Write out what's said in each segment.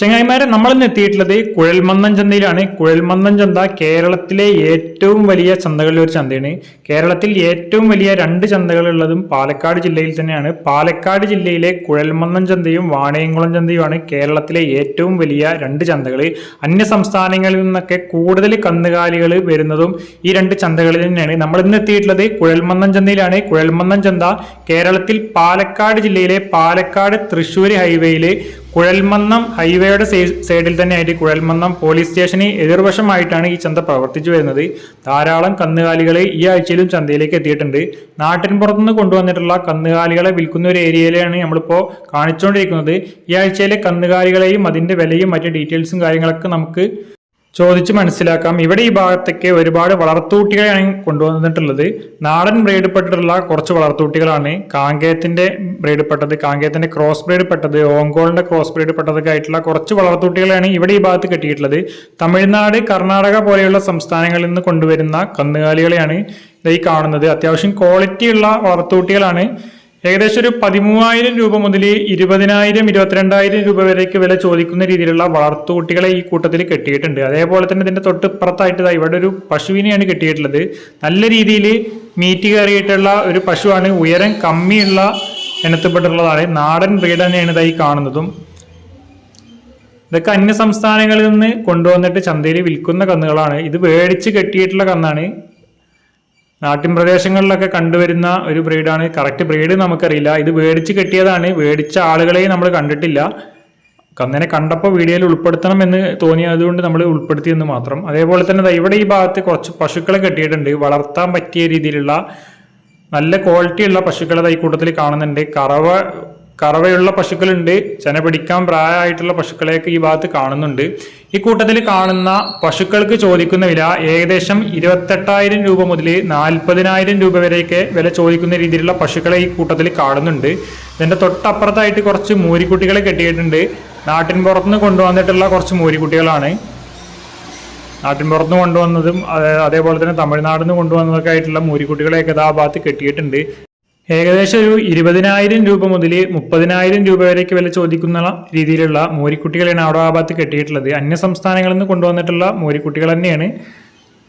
ചങ്ങായിമാരെ നമ്മളിന്ന് എത്തിയിട്ടുള്ളത് കുഴൽമന്നം ചന്തയിലാണ്. കുഴൽമന്നം ചന്ത കേരളത്തിലെ ഏറ്റവും വലിയ ചന്തകളിലെ ഒരു ചന്തയാണ്. കേരളത്തിൽ ഏറ്റവും വലിയ രണ്ട് ചന്തകളുള്ളതും പാലക്കാട് ജില്ലയിൽ തന്നെയാണ്. പാലക്കാട് ജില്ലയിലെ കുഴൽമന്നം ചന്തയും വാണയംകുളം ചന്തയുമാണ് കേരളത്തിലെ ഏറ്റവും വലിയ രണ്ട് ചന്തകൾ അന്യ സംസ്ഥാനങ്ങളിൽ നിന്നൊക്കെ കൂടുതൽ കന്നുകാലികൾ വരുന്നതും ഈ രണ്ട് ചന്തകളിൽ തന്നെയാണ്. നമ്മൾ ഇന്ന് എത്തിയിട്ടുള്ളത് കുഴൽമന്നം ചന്തയിലാണ്. കുഴൽമന്നം ചന്ത കേരളത്തിൽ പാലക്കാട് ജില്ലയിലെ പാലക്കാട് തൃശ്ശൂർ ഹൈവേയിൽ കുഴൽമന്നം ഹൈവേയുടെ സൈഡിൽ തന്നെ ആയിട്ട് കുഴൽമന്നം പോലീസ് സ്റ്റേഷന് എതിർവശമായിട്ടാണ് ഈ ചന്ത പ്രവർത്തിച്ചു വരുന്നത്. ധാരാളം കന്നുകാലികളെ ഈ ആഴ്ചയിലും ചന്തയിലേക്ക് എത്തിയിട്ടുണ്ട്. നാട്ടിൻ പുറത്തുനിന്ന് കൊണ്ടുവന്നിട്ടുള്ള കന്നുകാലികളെ വിൽക്കുന്ന ഒരു ഏരിയയിലാണ് നമ്മളിപ്പോൾ കാണിച്ചുകൊണ്ടിരിക്കുന്നത്. ഈ ആഴ്ചയിലെ കന്നുകാലികളെയും അതിന്റെ വിലയും മറ്റ് ഡീറ്റെയിൽസും കാര്യങ്ങളൊക്കെ നമുക്ക് ചോദിച്ച് മനസ്സിലാക്കാം. ഇവിടെ ഈ ഭാഗത്തേക്ക് ഒരുപാട് വളർത്തൂട്ടികളെയാണ് കൊണ്ടുവന്നിട്ടുള്ളത്. നാടൻ ബ്രീഡപ്പെട്ടിട്ടുള്ള കുറച്ച് വളർത്തൂട്ടികളാണ്. കാങ്കേയത്തിന്റെ ബ്രീഡപ്പെട്ടത് കാങ്കേയത്തിന്റെ ക്രോസ് ബ്രീഡ് പെട്ടത് ഓങ്കോളിന്റെ ക്രോസ് ബ്രീഡ് പെട്ടതൊക്കെ ആയിട്ടുള്ള കുറച്ച് വളർത്തൂട്ടികളെയാണ് ഇവിടെ ഈ ഭാഗത്ത് കെട്ടിയിട്ടുള്ളത്. തമിഴ്നാട് കർണാടക പോലെയുള്ള സംസ്ഥാനങ്ങളിൽ നിന്ന് കൊണ്ടുവരുന്ന കന്നുകാലികളെയാണ് ഈ കാണുന്നത്. അത്യാവശ്യം ക്വാളിറ്റിയുള്ള വളർത്തൂട്ടികളാണ്. ഏകദേശം ഒരു പതിമൂവായിരം രൂപ മുതൽ ഇരുപതിനായിരം ഇരുപത്തിരണ്ടായിരം രൂപ വരേക്ക് വില ചോദിക്കുന്ന രീതിയിലുള്ള വളർത്തുകുട്ടികളെ ഈ കൂട്ടത്തിൽ കെട്ടിയിട്ടുണ്ട്. അതേപോലെ തന്നെ ഇതിന്റെ ദാ ഇവിടെ ഒരു പശുവിനെയാണ് കെട്ടിയിട്ടുള്ളത്. നല്ല രീതിയിൽ മീറ്റ് കയറിയിട്ടുള്ള ഒരു പശുവാണ്. ഉയരം കമ്മിയുള്ള ഇനത്തിൽപ്പെട്ടുള്ളതാണ് നാടൻ ബ്രീഡ് തന്നെയാണ് ഇതായി കാണുന്നതും. ഇതൊക്കെ അന്യ സംസ്ഥാനങ്ങളിൽ നിന്ന് കൊണ്ടുവന്നിട്ട് ചന്തയിൽ വിൽക്കുന്ന കന്നുകളാണ്. ഇത് മേടിച്ച് കെട്ടിയിട്ടുള്ള കന്നാണ്. നാട്ടിൻ പ്രദേശങ്ങളിലൊക്കെ കണ്ടുവരുന്ന ഒരു ബ്രീഡാണ്. കറക്റ്റ് ബ്രീഡ് നമുക്കറിയില്ല. ഇത് മേടിച്ച് കെട്ടിയതാണ്. മേടിച്ച ആളുകളെയും നമ്മൾ കണ്ടിട്ടില്ല. കന്നിനെ കണ്ടപ്പോൾ വീഡിയോയിൽ ഉൾപ്പെടുത്തണം എന്ന് തോന്നിയതുകൊണ്ട് നമ്മൾ ഉൾപ്പെടുത്തിയെന്ന് മാത്രം. അതേപോലെ തന്നെ ഇവിടെ ഈ ഭാഗത്ത് കുറച്ച് പശുക്കളെ കെട്ടിയിട്ടുണ്ട്. വളർത്താൻ പറ്റിയ രീതിയിലുള്ള നല്ല ക്വാളിറ്റിയുള്ള പശുക്കളെ ഈ കൂട്ടത്തിൽ കാണുന്നുണ്ട്. കറവ കറവയുള്ള പശുക്കളുണ്ട്. ചെന പിടിക്കാൻ പ്രായമായിട്ടുള്ള പശുക്കളെയൊക്കെ ഈ ഭാഗത്ത് കാണുന്നുണ്ട്. ഈ കൂട്ടത്തിൽ കാണുന്ന പശുക്കൾക്ക് ചോദിക്കുന്ന വില ഏകദേശം ഇരുപത്തെട്ടായിരം രൂപ മുതൽ നാൽപ്പതിനായിരം രൂപ വരെയൊക്കെ വില ചോദിക്കുന്ന രീതിയിലുള്ള പശുക്കളെ ഈ കൂട്ടത്തിൽ കാണുന്നുണ്ട്. ഇതിന്റെ തൊട്ടപ്പുറത്തായിട്ട് കുറച്ച് മൂരിക്കുട്ടികളെ കെട്ടിയിട്ടുണ്ട്. നാട്ടിൻ പുറത്തുനിന്ന് കൊണ്ടുവന്നിട്ടുള്ള കുറച്ച് മൂരിക്കുട്ടികളാണ്. നാട്ടിൻ പുറത്തുനിന്ന് കൊണ്ടുവന്നതും അതേപോലെ തന്നെ തമിഴ്നാടിൽ നിന്ന് കൊണ്ടുവന്നതൊക്കെ ആയിട്ടുള്ള മൂരിക്കുട്ടികളെയൊക്കെ ഇതാ ഭാഗത്ത് കെട്ടിയിട്ടുണ്ട്. ഏകദേശം ഒരു ഇരുപതിനായിരം രൂപ മുതൽ മുപ്പതിനായിരം രൂപ വരെയൊക്കെ വില ചോദിക്കുന്ന രീതിയിലുള്ള മോരിക്കുട്ടികളാണ് അവിടെ ആ ഭാഗത്ത് കെട്ടിയിട്ടുള്ളത്. അന്യ സംസ്ഥാനങ്ങളിൽ നിന്ന് കൊണ്ടുവന്നിട്ടുള്ള മോരിക്കുട്ടികൾ തന്നെയാണ്.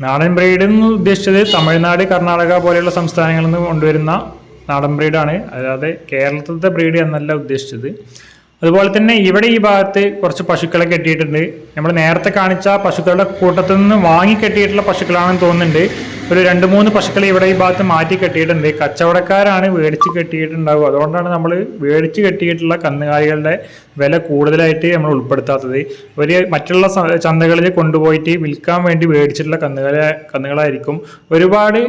നാടൻ ബ്രീഡ് എന്ന് ഉദ്ദേശിച്ചത് തമിഴ്നാട് കർണാടക പോലെയുള്ള സംസ്ഥാനങ്ങളിൽ നിന്ന് കൊണ്ടുവരുന്ന നാടൻ ബ്രീഡാണ്. അതായത് കേരളത്തിലത്തെ ബ്രീഡ് എന്നല്ല ഉദ്ദേശിച്ചത്. അതുപോലെ തന്നെ ഇവിടെ ഈ ഭാഗത്ത് കുറച്ച് പശുക്കളെ കെട്ടിയിട്ടുണ്ട്. നമ്മൾ നേരത്തെ കാണിച്ച പശുക്കളുടെ കൂട്ടത്തിൽ നിന്ന് വാങ്ങി കെട്ടിയിട്ടുള്ള പശുക്കളാണെന്ന് തോന്നുന്നുണ്ട്. ഒരു രണ്ട് മൂന്ന് പശുക്കളെ ഇവിടെ ഈ ഭാഗത്ത് മാറ്റി കെട്ടിയിട്ടുണ്ട്. കച്ചവടക്കാരാണ് മേടിച്ച് കെട്ടിയിട്ടുണ്ടാവുക. അതുകൊണ്ടാണ് നമ്മൾ മേടിച്ച് കെട്ടിയിട്ടുള്ള കന്നുകാലികളുടെ വില കൂടുതലായിട്ട് നമ്മൾ ഉൾപ്പെടുത്താത്തത്. ഒരു മറ്റുള്ള ചന്തകളിൽ കൊണ്ടുപോയിട്ട് വിൽക്കാൻ വേണ്ടി മേടിച്ചിട്ടുള്ള കന്നുകാല കന്നുകളായിരിക്കും. ഒരുപാട്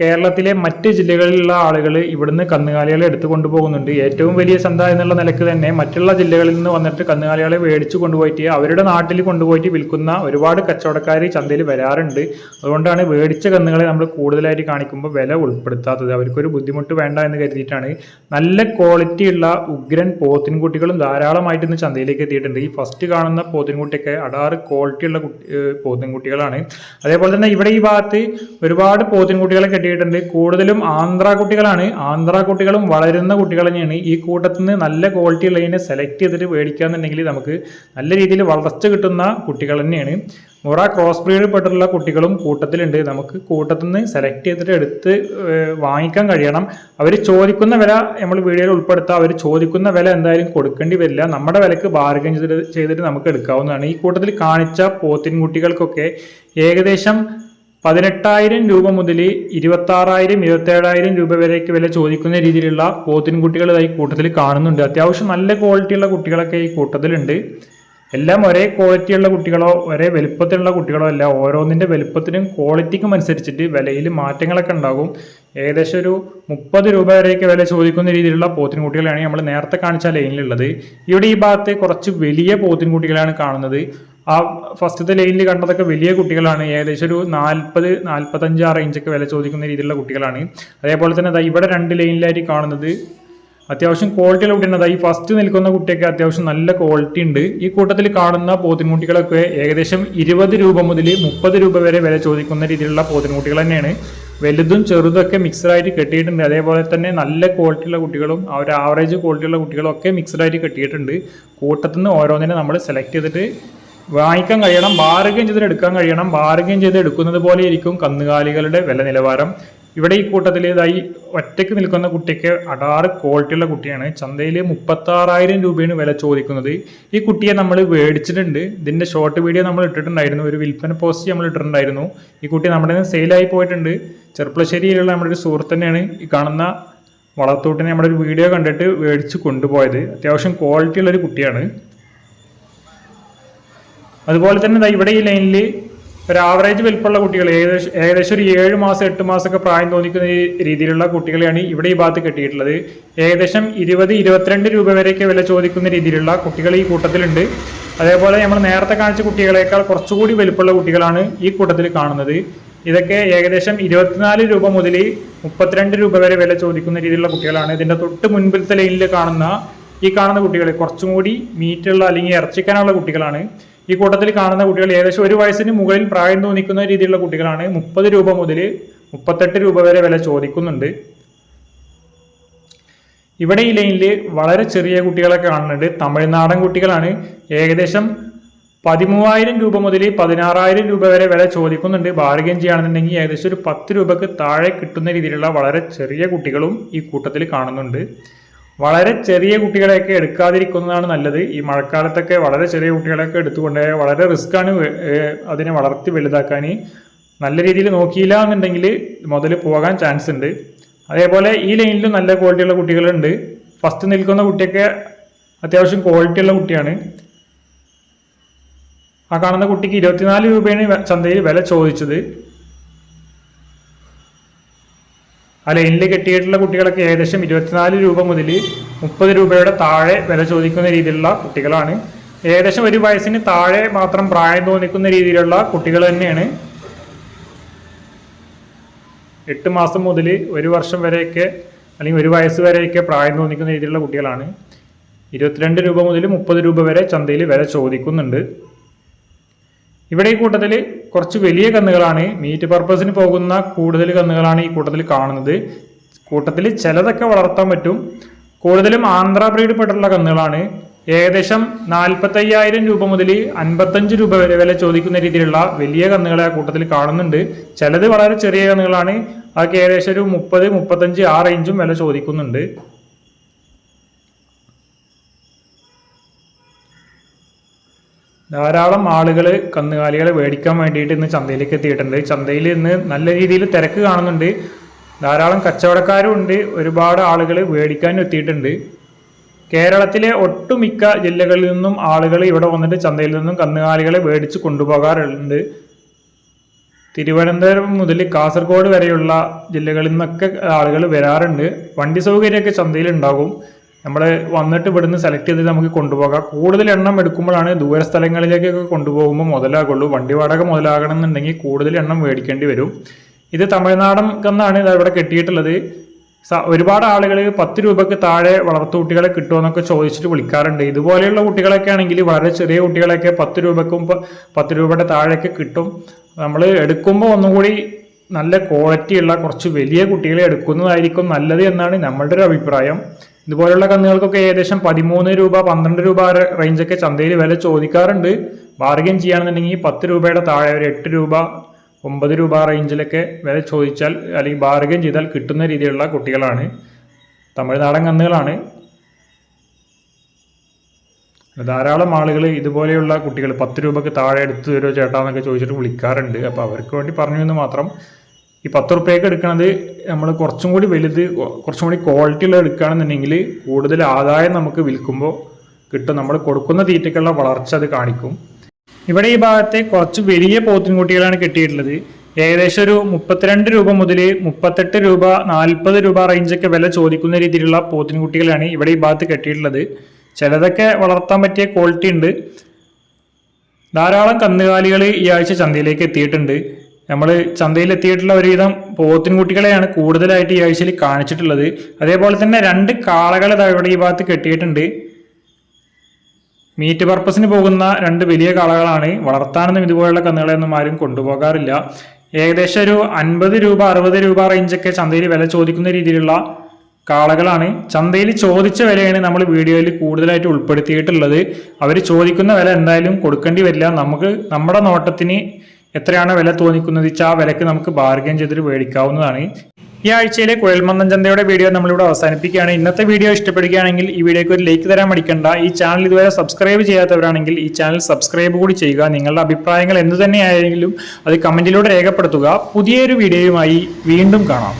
കേരളത്തിലെ മറ്റ് ജില്ലകളിലുള്ള ആളുകൾ ഇവിടുന്ന് കന്നുകാലികളെ എടുത്തു കൊണ്ടുപോകുന്നുണ്ട്. ഏറ്റവും വലിയ ചന്ത എന്നുള്ള നിലയ്ക്ക് തന്നെ മറ്റുള്ള ജില്ലകളിൽ നിന്ന് വന്നിട്ട് കന്നുകാലികളെ മേടിച്ചു കൊണ്ടുപോയിട്ട് അവരുടെ നാട്ടിൽ കൊണ്ടുപോയിട്ട് വിൽക്കുന്ന ഒരുപാട് കച്ചവടക്കാർ ചന്തയിൽ വരാറുണ്ട്. അതുകൊണ്ടാണ് മേടിച്ച കന്നുകളെ നമ്മൾ കൂടുതലായിട്ട് കാണിക്കുമ്പോൾ വില ഉൾപ്പെടുത്താത്തത്. അവർക്കൊരു ബുദ്ധിമുട്ട് വേണ്ട എന്ന് കരുതിയിട്ടാണ് നല്ല ക്വാളിറ്റിയുള്ള ഉഗ്രൻ പോത്തിൻകുട്ടികളും ധാരാളമായിട്ട് ഇന്ന് ചന്തയിലേക്ക് എത്തിയിട്ടുണ്ട്. ഈ ഫസ്റ്റ് കാണുന്ന പോത്തിൻകുട്ടിയൊക്കെ അടാറ് ക്വാളിറ്റിയുള്ള കുട്ടി പോത്തിൻകുട്ടികളാണ്. അതേപോലെ തന്നെ ഇവിടെ ഈ ഭാഗത്ത് ഒരുപാട് പോത്തിൻകുട്ടികളെ കെട്ടിയിട്ടുണ്ട് കൂടുതലും ആന്ധ്ര കുട്ടികളാണ്. ആന്ധ്ര കുട്ടികളും വളരുന്ന കുട്ടികൾ തന്നെയാണ്. ഈ കൂട്ടത്തിൽ നിന്ന് നല്ല ക്വാളിറ്റി ഉള്ളതിനെ സെലക്ട് ചെയ്തിട്ട് മേടിക്കാന്നുണ്ടെങ്കിൽ നമുക്ക് നല്ല രീതിയിൽ വളർച്ച കിട്ടുന്ന കുട്ടികൾ തന്നെയാണ്. മുറ ക്രോസ് ബ്രീഡ് പെട്ടിട്ടുള്ള കുട്ടികളും കൂട്ടത്തിലുണ്ട്. നമുക്ക് കൂട്ടത്തിൽ നിന്ന് സെലക്ട് ചെയ്തിട്ട് എടുത്ത് വാങ്ങിക്കാൻ കഴിയണം. അവർ ചോദിക്കുന്ന വില നമ്മൾ വീഡിയോയിൽ ഉൾപ്പെടുത്താം. അവർ ചോദിക്കുന്ന വില എന്തായാലും കൊടുക്കേണ്ടി വരില്ല. നമ്മുടെ വിലക്ക് ബാർഗൻ ചെയ്തിട്ട് ചെയ്തിട്ട് നമുക്ക് എടുക്കാവുന്നതാണ്. ഈ കൂട്ടത്തിൽ കാണിച്ച പോത്തിൻകുട്ടികൾക്കൊക്കെ ഏകദേശം പതിനെട്ടായിരം രൂപ മുതൽ ഇരുപത്തി ആറായിരം ഇരുപത്തേഴായിരം രൂപ വരെയൊക്കെ വില ചോദിക്കുന്ന രീതിയിലുള്ള പോത്തിൻകുട്ടികൾ ഈ കൂട്ടത്തിൽ കാണുന്നുണ്ട്. അത്യാവശ്യം നല്ല ക്വാളിറ്റിയുള്ള കുട്ടികളൊക്കെ ഈ കൂട്ടത്തിലുണ്ട്. എല്ലാം ഒരേ ക്വാളിറ്റിയുള്ള കുട്ടികളോ ഒരേ വലുപ്പത്തിലുള്ള കുട്ടികളോ അല്ല. ഓരോന്നിന്റെ വലുപ്പത്തിനും ക്വാളിറ്റിക്കും അനുസരിച്ചിട്ട് വിലയിൽ മാറ്റങ്ങളൊക്കെ ഉണ്ടാകും. ഏകദേശം ഒരു മുപ്പത് രൂപ വരെയൊക്കെ വില ചോദിക്കുന്ന രീതിയിലുള്ള പോത്തിൻകുട്ടികളാണ് നമ്മൾ നേരത്തെ കാണിച്ച ലൈനിലുള്ളത്. ഇവിടെ ഈ ഭാഗത്ത് കുറച്ച് വലിയ പോത്തിൻകുട്ടികളാണ് കാണുന്നത്. ആ ഫസ്റ്റത്തെ ലൈനിൽ കണ്ടതൊക്കെ വലിയ കുട്ടികളാണ്. ഏകദേശം ഒരു നാൽപ്പത് നാൽപ്പത്തഞ്ച് ആ റേഞ്ചൊക്കെ വില ചോദിക്കുന്ന രീതിയിലുള്ള കുട്ടികളാണ്. അതേപോലെ തന്നെ ഇവിടെ രണ്ട് ലൈനിലായിട്ട് കാണുന്നത് അത്യാവശ്യം ക്വാളിറ്റിയുള്ള കുട്ടിയാണ്. ഈ ഫസ്റ്റ് നിൽക്കുന്ന കുട്ടിയൊക്കെ അത്യാവശ്യം നല്ല ക്വാളിറ്റി ഉണ്ട്. ഈ കൂട്ടത്തിൽ കാണുന്ന പോത്തിൻകുട്ടികളൊക്കെ ഏകദേശം ഇരുപത് രൂപ മുതൽ മുപ്പത് രൂപ വരെ വില ചോദിക്കുന്ന രീതിയിലുള്ള പോത്തിൻകുട്ടികൾ തന്നെയാണ്. വലുതും ചെറുതൊക്കെ മിക്സഡായിട്ട് കെട്ടിയിട്ടുണ്ട്. അതേപോലെ തന്നെ നല്ല ക്വാളിറ്റിയുള്ള കുട്ടികളും ആ ഒരു ആവറേജ് ക്വാളിറ്റിയുള്ള കുട്ടികളും ഒക്കെ മിക്സഡായിട്ട് കെട്ടിയിട്ടുണ്ട്. കൂട്ടത്തിൽ നിന്ന് ഓരോന്നിനെ നമ്മൾ സെലക്ട് ചെയ്തിട്ട് വാങ്ങിക്കാൻ കഴിയണം ബാർഗൻ ചെയ്ത് എടുക്കാൻ കഴിയണം. ബാർഗൻ ചെയ്ത് എടുക്കുന്നത് പോലെ ഇരിക്കും കന്നുകാലികളുടെ വില നിലവാരം. ഇവിടെ ഈ കൂട്ടത്തിൽ ഇതായി ഒറ്റയ്ക്ക് നിൽക്കുന്ന കുട്ടിക്ക് അടാറ് ക്വാളിറ്റിയുള്ള കുട്ടിയാണ്. ചന്തയിൽ മുപ്പത്താറായിരം രൂപയാണ് വില ചോദിക്കുന്നത്. ഈ കുട്ടിയെ നമ്മൾ മേടിച്ചിട്ടുണ്ട്. ഇതിന്റെ ഷോർട്ട് വീഡിയോ നമ്മൾ ഇട്ടിട്ടുണ്ടായിരുന്നു. ഒരു വിൽപ്പന പോസ്റ്റ് നമ്മൾ ഇട്ടിട്ടുണ്ടായിരുന്നു. ഈ കുട്ടി നമ്മുടെ നിന്ന് സെയിലായി പോയിട്ടുണ്ട്. ചെറുപ്പശ്ശേരിയിലുള്ള നമ്മുടെ ഒരു സുഹൃത്ത് തന്നെയാണ് ഈ കാണുന്ന വളർത്തൂട്ടിനെ നമ്മുടെ ഒരു വീഡിയോ കണ്ടിട്ട് മേടിച്ച് കൊണ്ടുപോയത്. അത്യാവശ്യം ക്വാളിറ്റിയുള്ള ഒരു കുട്ടിയാണ്. അതുപോലെ തന്നെ ഇവിടെ ഈ ലൈനിൽ ഒരു ആവറേജ് വലിപ്പമുള്ള കുട്ടികൾ ഏകദേശം ഏകദേശം ഒരു ഏഴ് മാസം എട്ട് മാസമൊക്കെ പ്രായം തോന്നിക്കുന്ന രീതിയിലുള്ള കുട്ടികളെയാണ് ഇവിടെ ഈ ഭാഗത്ത് കെട്ടിയിട്ടുള്ളത്. ഏകദേശം ഇരുപത് ഇരുപത്തിരണ്ട് രൂപ വരെയൊക്കെ വില ചോദിക്കുന്ന രീതിയിലുള്ള കുട്ടികൾ ഈ കൂട്ടത്തിലുണ്ട്. അതേപോലെ നമ്മൾ നേരത്തെ കാണിച്ച കുട്ടികളെക്കാൾ കുറച്ചുകൂടി വലിപ്പമുള്ള കുട്ടികളാണ് ഈ കൂട്ടത്തിൽ കാണുന്നത്. ഇതൊക്കെ ഏകദേശം ഇരുപത്തിനാല് രൂപ മുതൽ മുപ്പത്തിരണ്ട് രൂപ വരെ വില ചോദിക്കുന്ന രീതിയിലുള്ള കുട്ടികളാണ്. ഇതിന്റെ തൊട്ട് മുൻപിലത്തെ ലൈനിൽ കാണുന്ന ഈ കാണുന്ന കുട്ടികൾ കുറച്ചും കൂടി മീറ്റുള്ള അല്ലെങ്കിൽ ഇറച്ചിക്കാനുള്ള കുട്ടികളാണ്. ഈ കൂട്ടത്തിൽ കാണുന്ന കുട്ടികൾ ഏകദേശം ഒരു വയസ്സിന് മുകളിൽ പ്രായം തോന്നിക്കുന്ന രീതിയിലുള്ള കുട്ടികളാണ്. മുപ്പത് രൂപ മുതൽ മുപ്പത്തെട്ട് രൂപ വരെ വില ചോദിക്കുന്നുണ്ട്. ഇവിടെ ഈ ലൈനിൽ വളരെ ചെറിയ കുട്ടികളെ കാണുന്നുണ്ട്. തമിഴ്നാടൻ കുട്ടികളാണ്. ഏകദേശം പതിമൂവായിരം രൂപ മുതൽ പതിനാറായിരം രൂപ വരെ വില ചോദിക്കുന്നുണ്ട്. ബാർഗൻ ചെയ്യുകയാണെന്നുണ്ടെങ്കിൽ ഏകദേശം ഒരു പത്ത് രൂപക്ക് താഴെ കിട്ടുന്ന രീതിയിലുള്ള വളരെ ചെറിയ കുട്ടികളും ഈ കൂട്ടത്തിൽ കാണുന്നുണ്ട്. വളരെ ചെറിയ കുട്ടികളെയൊക്കെ എടുക്കാതിരിക്കുന്നതാണ് നല്ലത്. ഈ മഴക്കാലത്തൊക്കെ വളരെ ചെറിയ കുട്ടികളെയൊക്കെ എടുത്തുകൊണ്ട് വളരെ റിസ്ക്കാണ് അതിനെ വളർത്തി വലുതാക്കാൻ. നല്ല രീതിയിൽ നോക്കിയില്ല എന്നുണ്ടെങ്കിൽ മുതൽ പോകാൻ ചാൻസ് ഉണ്ട്. അതേപോലെ ഈ ലൈനിലും നല്ല ക്വാളിറ്റിയുള്ള കുട്ടികളുണ്ട്. ഫസ്റ്റ് നിൽക്കുന്ന കുട്ടിയൊക്കെ അത്യാവശ്യം ക്വാളിറ്റിയുള്ള കുട്ടിയാണ്. ആ കാണുന്ന കുട്ടിക്ക് ഇരുപത്തിനാല് രൂപയാണ് ചന്തയിൽ വില ചോദിച്ചത്. ആ ലൈനിൽ കെട്ടിയിട്ടുള്ള കുട്ടികളൊക്കെ ഏകദേശം ഇരുപത്തിനാല് രൂപ മുതൽ മുപ്പത് രൂപയുടെ താഴെ വില ചോദിക്കുന്ന രീതിയിലുള്ള കുട്ടികളാണ്. ഏകദേശം ഒരു വയസ്സിന് താഴെ മാത്രം പ്രായം തോന്നിക്കുന്ന രീതിയിലുള്ള കുട്ടികൾ തന്നെയാണ്. എട്ട് മാസം മുതൽ ഒരു വർഷം വരെയൊക്കെ അല്ലെങ്കിൽ ഒരു വയസ്സ് വരെയൊക്കെ പ്രായം തോന്നിക്കുന്ന രീതിയിലുള്ള കുട്ടികളാണ്. ഇരുപത്തിരണ്ട് രൂപ മുതൽ മുപ്പത് രൂപ വരെ ചന്തയിൽ വില ചോദിക്കുന്നുണ്ട്. ഇവിടെ ഈ കൂട്ടത്തിൽ കുറച്ച് വലിയ കന്നുകളാണ് മീറ്റ് പർപ്പസിന് പോകുന്ന കൂടുതൽ കന്നുകളാണ് ഈ കൂട്ടത്തിൽ കാണുന്നത്. കൂട്ടത്തിൽ ചിലതൊക്കെ വളർത്താൻ പറ്റും. കൂടുതലും ആന്ധ്ര ബ്രീഡ് പെട്ടുള്ള കന്നുകളാണ്. ഏകദേശം നാൽപ്പത്തയ്യായിരം രൂപ മുതൽ അൻപത്തഞ്ച് രൂപ വരെ വില ചോദിക്കുന്ന രീതിയിലുള്ള വലിയ കന്നുകളെ ആ കൂട്ടത്തിൽ കാണുന്നുണ്ട്. ചിലത് വളരെ ചെറിയ കന്നുകളാണ്. അതൊക്കെ ഏകദേശം ഒരു മുപ്പത് മുപ്പത്തഞ്ച് ആ റേഞ്ചും വില ചോദിക്കുന്നുണ്ട്. ധാരാളം ആളുകൾ കന്നുകാലികളെ മേടിക്കാൻ വേണ്ടിയിട്ട് ഇന്ന് ചന്തയിലേക്ക് എത്തിയിട്ടുണ്ട്. ചന്തയിൽ ഇന്ന് നല്ല രീതിയിൽ തിരക്ക് കാണുന്നുണ്ട്. ധാരാളം കച്ചവടക്കാരും ഉണ്ട്. ഒരുപാട് ആളുകൾ മേടിക്കാനും എത്തിയിട്ടുണ്ട്. കേരളത്തിലെ ഒട്ടുമിക്ക ജില്ലകളിൽ നിന്നും ആളുകൾ ഇവിടെ വന്നിട്ട് ചന്തയിൽ നിന്നും കന്നുകാലികളെ മേടിച്ച് കൊണ്ടുപോകാറുണ്ട്. തിരുവനന്തപുരം മുതൽ കാസർഗോഡ് വരെയുള്ള ജില്ലകളിൽ നിന്നൊക്കെ ആളുകൾ വരാറുണ്ട്. വണ്ടി സൗകര്യമൊക്കെ ചന്തയിൽ ഉണ്ടാകും. നമ്മൾ വന്നിട്ട് ഇവിടുന്ന് സെലക്ട് ചെയ്തിട്ട് നമുക്ക് കൊണ്ടുപോകാം. കൂടുതൽ എണ്ണം എടുക്കുമ്പോഴാണ് ദൂര സ്ഥലങ്ങളിലേക്കൊക്കെ കൊണ്ടുപോകുമ്പോൾ മുതലാകുള്ളൂ. വണ്ടി വാടക മുതലാകണം എന്നുണ്ടെങ്കിൽ കൂടുതൽ എണ്ണം മേടിക്കേണ്ടി വരും. ഇത് തമിഴ്നാടൻ കന്നാണ് ഇത് ഇവിടെ കെട്ടിയിട്ടുള്ളത്. ഒരുപാട് ആളുകൾ പത്ത് രൂപക്ക് താഴെ വളർത്തു കുട്ടികളെ കിട്ടുമെന്നൊക്കെ ചോദിച്ചിട്ട് വിളിക്കാറുണ്ട്. ഇതുപോലെയുള്ള കുട്ടികളൊക്കെ ആണെങ്കിൽ വളരെ ചെറിയ കുട്ടികളൊക്കെ പത്ത് രൂപക്കും പ- പത്ത് രൂപയുടെ താഴെയൊക്കെ കിട്ടും. നമ്മൾ എടുക്കുമ്പോൾ ഒന്നുകൂടി നല്ല ക്വാളിറ്റിയുള്ള കുറച്ച് വലിയ കുട്ടികളെ എടുക്കുന്നതായിരിക്കും നല്ലത് എന്നാണ് നമ്മളുടെ ഒരു അഭിപ്രായം. ഇതുപോലുള്ള കന്നുകൾക്കൊക്കെ ഏകദേശം പതിമൂന്ന് രൂപ പന്ത്രണ്ട് രൂപ റേഞ്ചൊക്കെ ചന്തയിൽ വില ചോദിക്കാറുണ്ട്. ബാർഗെയിൻ ചെയ്യുകയാണെന്നുണ്ടെങ്കിൽ പത്ത് രൂപയുടെ താഴെ ഒരു എട്ട് രൂപ ഒമ്പത് രൂപ റേഞ്ചിലൊക്കെ വില ചോദിച്ചാൽ അല്ലെങ്കിൽ ബാർഗെയിൻ ചെയ്താൽ കിട്ടുന്ന രീതിയിലുള്ള കുട്ടികളാണ്. തമിഴ്നാടൻ കന്നുകളാണ്. ധാരാളം ആളുകൾ ഇതുപോലെയുള്ള കുട്ടികൾ പത്ത് രൂപക്ക് താഴെ എടുത്തു തരുമോ ചേട്ടാ എന്നൊക്കെ ചോദിച്ചിട്ട് വിളിക്കാറുണ്ട്. അപ്പോൾ അവർക്ക് വേണ്ടി പറഞ്ഞു എന്ന് മാത്രം ഈ പത്ത് റുപ്യക്ക് എടുക്കണത് നമ്മൾ കുറച്ചും കൂടി വലുത് കുറച്ചും കൂടി ക്വാളിറ്റി ഉള്ള എടുക്കുകയാണെന്നുണ്ടെങ്കിൽ കൂടുതൽ ആദായം നമുക്ക് വിൽക്കുമ്പോൾ കിട്ടും. നമ്മൾ കൊടുക്കുന്ന തീറ്റയ്ക്കുള്ള വളർച്ച അത് കാണിക്കും. ഇവിടെ ഈ ഭാഗത്തെ കുറച്ച് വലിയ പോത്തിൻകുട്ടികളാണ് കിട്ടിയിട്ടുള്ളത്. ഏകദേശം ഒരു മുപ്പത്തിരണ്ട് രൂപ മുതൽ മുപ്പത്തെട്ട് രൂപ നാൽപ്പത് രൂപ റേഞ്ചൊക്കെ വില ചോദിക്കുന്ന രീതിയിലുള്ള പോത്തിൻകുട്ടികളാണ് ഇവിടെ ഈ ഭാഗത്ത് കെട്ടിയിട്ടുള്ളത്. ചിലതൊക്കെ വളർത്താൻ പറ്റിയ ക്വാളിറ്റി ഉണ്ട്. ധാരാളം കന്നുകാലികൾ ഈ ആഴ്ച ചന്തയിലേക്ക് എത്തിയിട്ടുണ്ട്. നമ്മൾ ചന്തയിൽ എത്തിയിട്ടുള്ള ഒരുവിധം പോത്തിൻകുട്ടികളെയാണ് കൂടുതലായിട്ട് ഈ ആഴ്ചയിൽ കാണിച്ചിട്ടുള്ളത്. അതേപോലെ തന്നെ രണ്ട് കാളകൾ ഇവിടെ ഈ ഭാഗത്ത് കെട്ടിയിട്ടുണ്ട്. മീറ്റ് പർപ്പസിന് പോകുന്ന രണ്ട് വലിയ കാളകളാണ്. വളർത്താനൊന്നും ഇതുപോലുള്ള കന്നുകളെയൊന്നും ആരും കൊണ്ടുപോകാറില്ല. ഏകദേശം ഒരു അൻപത് രൂപ അറുപത് രൂപ റേഞ്ചൊക്കെ ചന്തയിൽ വില ചോദിക്കുന്ന രീതിയിലുള്ള കാളകളാണ്. ചന്തയിൽ ചോദിച്ച വിലയാണ് നമ്മൾ വീഡിയോയിൽ കൂടുതലായിട്ട് ഉൾപ്പെടുത്തിയിട്ടുള്ളത്. അവർ ചോദിക്കുന്ന വില എന്തായാലും കൊടുക്കേണ്ടി വരില്ല. നമുക്ക് നമ്മുടെ നോട്ടത്തിന് എത്രയാണ് വില തോന്നിക്കുന്നത് വെച്ചാൽ ആ വിലക്ക് നമുക്ക് ബാർഗെയിൻ ചെയ്തിട്ട് മേടിക്കാവുന്നതാണ്. ഈ ആഴ്ചയിലെ കുഴൽമന്ദം ചന്തയുടെ വീഡിയോ നമ്മളിവിടെ അവസാനിപ്പിക്കുകയാണ്. ഇന്നത്തെ വീഡിയോ ഇഷ്ടപ്പെടുകയാണെങ്കിൽ ഈ വീഡിയോക്ക് ഒരു ലൈക്ക് തരാൻ മടിക്കണ്ട. ഈ ചാനൽ ഇതുവരെ സബ്സ്ക്രൈബ് ചെയ്യാത്തവരാണെങ്കിൽ ഈ ചാനൽ സബ്സ്ക്രൈബ് കൂടി ചെയ്യുക. നിങ്ങളുടെ അഭിപ്രായങ്ങൾ എന്തു തന്നെയായെങ്കിലും അത് കമന്റിലൂടെ രേഖപ്പെടുത്തുക. പുതിയൊരു വീഡിയോയുമായി വീണ്ടും കാണാം.